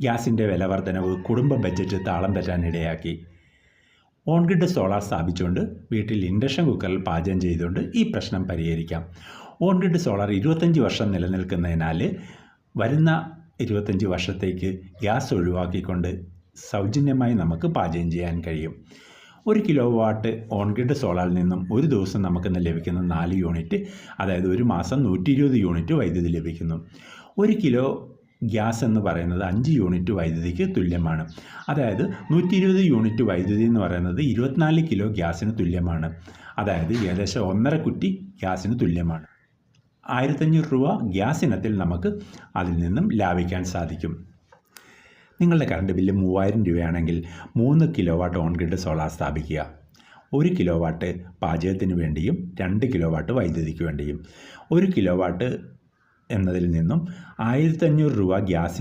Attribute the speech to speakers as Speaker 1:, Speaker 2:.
Speaker 1: ഗ്യാസിന്റെ വില വർധനവ് കുടുംബ ബജറ്റ് താളം തെറ്റാനിടയാക്കി ഓൺഗ്രിഡ് സോളാർ സ്ഥാപിച്ചുകൊണ്ട് വീട്ടിൽ ഇൻഡക്ഷൻ കുക്കറിൽ പാചകം ചെയ്തുകൊണ്ട് ഈ പ്രശ്നം പരിഹരിക്കാം. ഓൺഗ്രിഡ് സോളാർ ഇരുപത്തഞ്ച് വർഷം നിലനിൽക്കുന്നതിനാൽ വരുന്ന ഇരുപത്തഞ്ച് വർഷത്തേക്ക് ഗ്യാസ് ഒഴിവാക്കിക്കൊണ്ട് സൗജന്യമായി നമുക്ക് പാചകം ചെയ്യാൻ കഴിയും. ഒരു കിലോ വാട്ട് ഓൺഗ്രിഡ് സോളാറിൽ നിന്നും ഒരു ദിവസം നമുക്ക് ഇന്ന് ലഭിക്കുന്ന നാല് യൂണിറ്റ് അതായത് ഒരു മാസം നൂറ്റി ഇരുപത് യൂണിറ്റ് വൈദ്യുതി ലഭിക്കുന്നു. ഒരു കിലോ ഗ്യാസ് എന്ന് പറയുന്നത് അഞ്ച് യൂണിറ്റ് വൈദ്യുതിക്ക് തുല്യമാണ്. അതായത് നൂറ്റി ഇരുപത് യൂണിറ്റ് വൈദ്യുതി എന്ന് പറയുന്നത് ഇരുപത്തിനാല് കിലോ ഗ്യാസിന് തുല്യമാണ്. അതായത് ഏകദേശം ഒന്നര കുറ്റി ഗ്യാസിന് തുല്യമാണ്. ആയിരത്തഞ്ഞൂറ് രൂപ ഗ്യാസ് ഇനത്തിൽ നമുക്ക് അതിൽ നിന്നും ലാഭിക്കാൻ സാധിക്കും. നിങ്ങളുടെ കറണ്ട് ബില്ല് മൂവായിരം രൂപയാണെങ്കിൽ മൂന്ന് kilo watt on grid solar സ്ഥാപിക്കുക. ഒരു കിലോ വാട്ട് പാചകത്തിന് വേണ്ടിയും രണ്ട് കിലോ വാട്ട് വൈദ്യുതിക്ക് വേണ്ടിയും. ഒരു കിലോ വാട്ട് എന്നതിൽ നിന്നും ആയിരത്തഞ്ഞൂറ് രൂപ ഗ്യാസ്